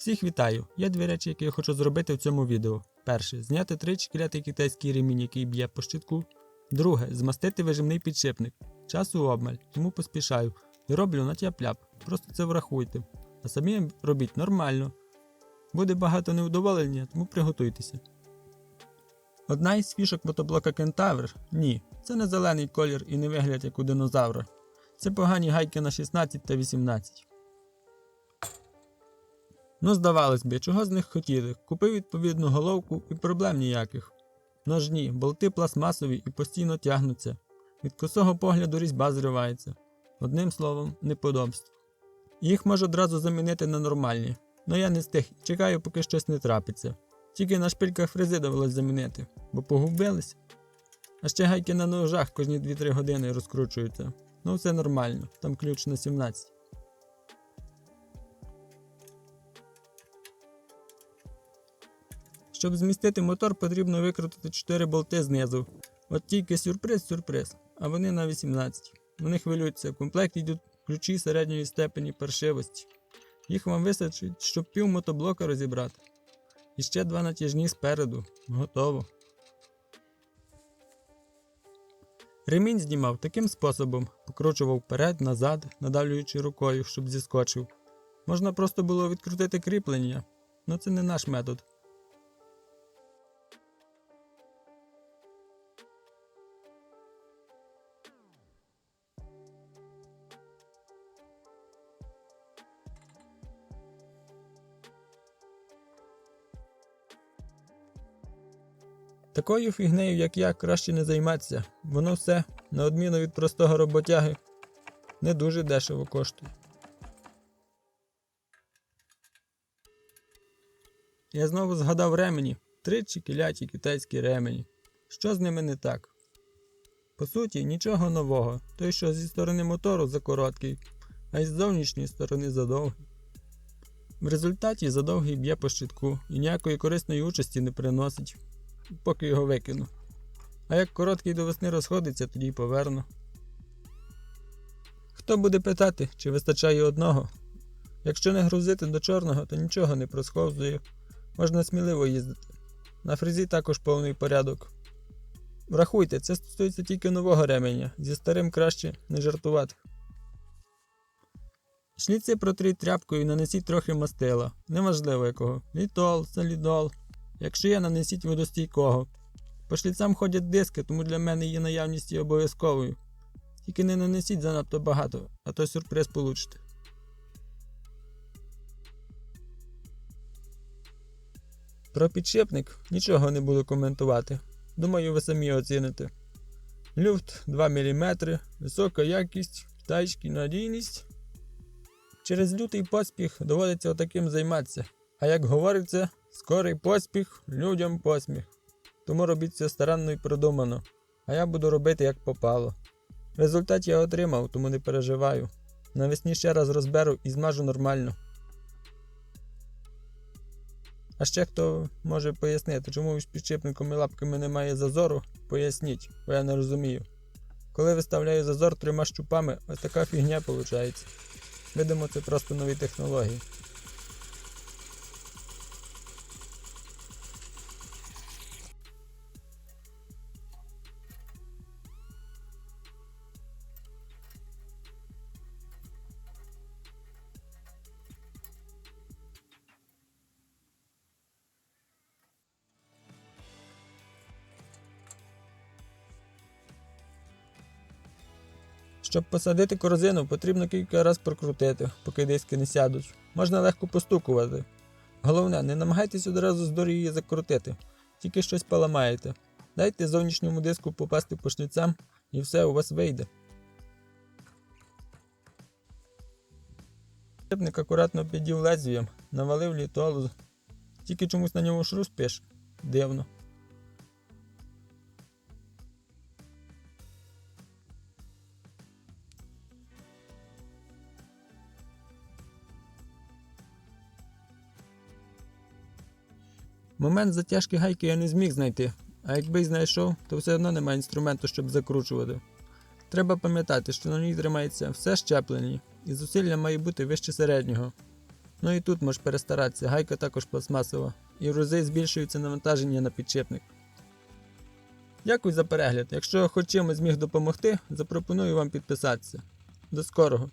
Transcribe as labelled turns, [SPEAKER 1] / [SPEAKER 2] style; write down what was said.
[SPEAKER 1] Всіх вітаю! Є дві речі, які я хочу зробити в цьому відео. Перше зняти три чіклятий китайський ремінь, який б'є по щитку. Друге змастити вижимний підшипник. Часу обмаль, тому поспішаю. І роблю на тяп-ляп. Просто це врахуйте. А самі робіть нормально. Буде багато неудоволення, тому приготуйтеся. Одна із фішок мотоблока Кентавр ні, це не зелений колір і не вигляд як у динозавра. Це погані гайки на 16 та 18. Ну, здавалось би, чого з них хотіли? Купив відповідну головку і проблем ніяких. Ножні, болти пластмасові і постійно тягнуться. Від косого погляду різьба зривається. Одним словом, неподобство. Їх можу одразу замінити на нормальні, но я не стих і чекаю, поки щось не трапиться. Тільки на шпильках фрези довелось замінити, бо погубились. А ще гайки на ножах кожні 2-3 години розкручуються. Ну все нормально, там ключ на 17. Щоб змістити мотор, потрібно викрутити 4 болти знизу. От тільки сюрприз-сюрприз, а вони на 18. Вони хвилюються, в комплекті йдуть ключі середньої степені паршивості. Їх вам вистачить, щоб пів мотоблока розібрати. І ще два натяжні спереду. Готово. Ремінь знімав таким способом, покручував вперед, назад, надавлюючи рукою, щоб зіскочив. Можна просто було відкрутити кріплення, але це не наш метод. Такою фігнею, як я, краще не займатися. Воно все, на відміну від простого роботяги, не дуже дешево коштує. Я знову згадав ремені, три чікіляті китайські ремені. Що з ними не так? По суті, нічого нового, той, що зі сторони мотору закороткий, а із зовнішньої сторони задовгий. В результаті задовгий б'є по щитку і ніякої корисної участі не приносить поки його викину. А як короткий до весни розходиться, тоді й поверну. Хто буде питати, чи вистачає одного? Якщо не грузити до чорного, то нічого не просховзує. Можна сміливо їздити. На фрезі також повний порядок. Врахуйте, це стосується тільки нового ременя, зі старим краще не жартувати. Шліци протріть тряпкою і нанесіть трохи мастила, неважливо якого. Літол, солідол, Якщо є, нанесіть водостійкого. По шліцам ходять диски, тому для мене її наявність є обов'язковою. Тільки не нанесіть занадто багато, а то сюрприз получите. Про підшипник нічого не буду коментувати. Думаю, ви самі оціните. Люфт 2 мм, висока якість, китайська надійність. Через лютий поспіх доводиться отаким займатися. А як говориться, скорий поспіх, людям посміх. Тому робіть все старанно і продумано, а я буду робити як попало. Результат я отримав, тому не переживаю. Навесні ще раз розберу і змажу нормально. А ще хто може пояснити, чому між підшипником і лапками немає зазору, поясніть, бо я не розумію. Коли виставляю зазор трьома щупами, ось така фігня виходить. Видимо, це просто нові технології. Щоб посадити корзину, потрібно кілька разів прокрутити, поки диски не сядуть. Можна легко постукувати. Головне, не намагайтесь одразу з її закрутити, тільки щось поламаєте. Дайте зовнішньому диску попасти по шліцам і все у вас вийде. Підшипник акуратно підів лезвієм, навалив літолу. Тільки чомусь на ньому шрус пише. Дивно. Момент затяжки гайки я не зміг знайти, а якби й знайшов, то все одно немає інструменту, щоб закручувати. Треба пам'ятати, що на ній тримається все щеплені, і зусилля має бути вище середнього. Ну і тут можеш перестаратися, гайка також пластмасова, і в рази збільшується навантаження на підшипник. Дякую за перегляд. Якщо хоч чимось зміг допомогти, запропоную вам підписатися. До скорого!